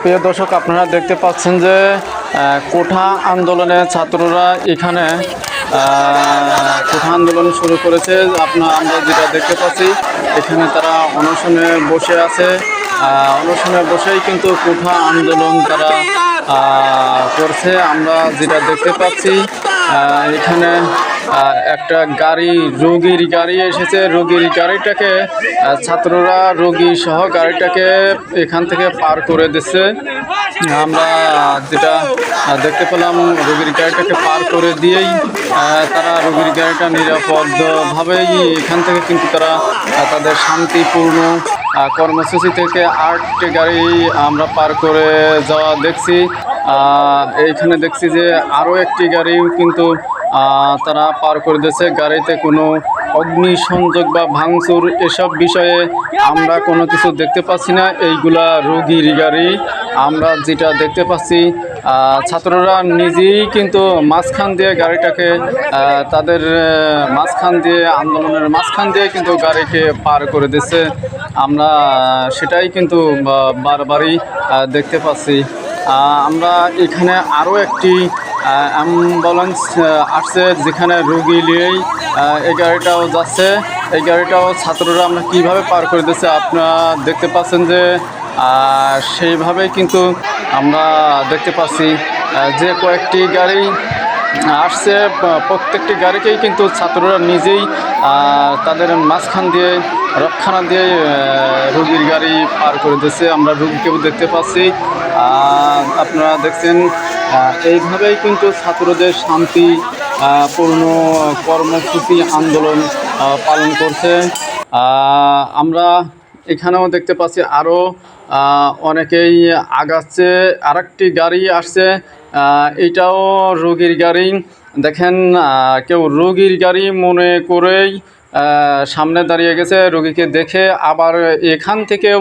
প্রিয় দর্শক, আপনারা দেখতে পাচ্ছেন যে কোঠা আন্দোলনে ছাত্ররা এখানে কোঠা আন্দোলন শুরু করেছে। আপনার, আমরা যেটা দেখতে পাচ্ছি, এখানে তারা অনশনে বসে আছে। অনশনে বসেই কিন্তু কোঠা আন্দোলন তারা করছে। আমরা যেটা দেখতে পাচ্ছি এখানে একটা গাড়ি, রোগীর গাড়ি এসেছে, রোগীর গাড়িটাকে ছাত্ররা, রোগী সহ গাড়িটাকে এখান থেকে পার করে দিচ্ছে। আমরা যেটা দেখতে পেলাম, রোগীর গাড়িটাকে পার করে দিয়েই তারা রোগীর গাড়িটা নিরাপদভাবেই এখান থেকে কিন্তু তারা তাদের শান্তিপূর্ণ কর্মসূচি থেকে আটটি গাড়ি আমরা পার করে যাওয়া দেখছি। এইখানে দেখছি যে আরও একটি গাড়িও কিন্তু তারা পার করে দিয়েছে। গাড়িতে কোনো অগ্নিসংযোগ বা ভাঙচুর এসব বিষয়ে আমরা কোনো কিছু দেখতে পাচ্ছি না। এইগুলা রোগীর। গাড়ি আমরা যেটা দেখতে পাচ্ছি ছাত্ররা নিজেই কিন্তু মাঝখান দিয়ে গাড়িটাকে তাদের মাঝখান দিয়ে, আন্দোলনের মাঝখান দিয়ে কিন্তু গাড়িকে পার করে দিচ্ছে আমরা সেটাই কিন্তু বারবারই দেখতে পাচ্ছি। আমরা এখানে আরও একটি অ্যাম্বুলেন্স আসছে যেখানে রুগী নিয়েই এই গাড়িটাও যাচ্ছে। এই গাড়িটাও ছাত্ররা আমরা কীভাবে পার করে দিচ্ছে আপনারা দেখতে পাচ্ছেন যে আহ, সেইভাবেই কিন্তু আমরা দেখতে পাচ্ছি যে কয়েকটি গাড়ি আসছে। প্রত্যেকটি গাড়িকেই কিন্তু ছাত্ররা নিজেই তাদের মাঝখান দিয়ে রক্ষণা দিয়ে রুগীর গাড়ি পার করে দিচ্ছে আমরা রুগীকেও দেখতে পাচ্ছি। আপনারা দেখছেন এইভাবেই কিন্তু ছাত্রদের শান্তি পূর্ণ কর্মসূচি আন্দোলন পালন করছে। আমরা এখানেও দেখতে পাচ্ছি আরও অনেকেই আগাচ্ছে। আরেকটি গাড়ি আসছে এটাও রোগীর গাড়ি। দেখেন কেউ রোগীর গাড়ি মনে করেই সামনে দাঁড়িয়ে গেছে রোগীকে দেখে আবার এখান থেকেও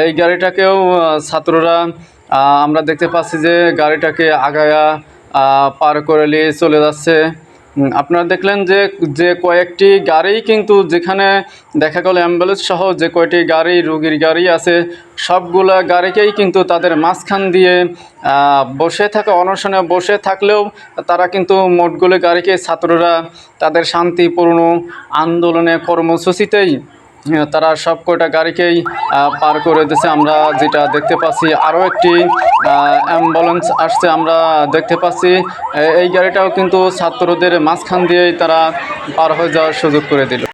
এই গাড়িটাকেও ছাত্ররা আমরা দেখতে পাচ্ছি যে গাড়িটাকে আগায়া পার করে নিয়ে চলে যাচ্ছে। আপনারা দেখলেন যে যে কয়েকটি গাড়ি কিন্তু যেখানে দেখা গেল অ্যাম্বুলেন্স সহ যে কয়টি গাড়ি, রুগীর গাড়ি আছে, সবগুলা গাড়িকেই কিন্তু তাদের মাঝখান দিয়ে বসে থাকা, অনশনে বসে থাকলেও তারা কিন্তু মোটগুলো গাড়িকে ছাত্ররা তাদের শান্তিপূর্ণ আন্দোলনে কর্মসূচিতেই তারা সব কয়টা গাড়িকেই পার করে দিয়েছে। আমরা যেটা দেখতে পাচ্ছি, আরও একটি অ্যাম্বুলেন্স আসছে, আমরা দেখতে পাচ্ছি। এই গাড়িটাও কিন্তু ছাত্রদের মাঝখান দিয়েই তারা পার হয়ে যাওয়ার সুযোগ করে দিল।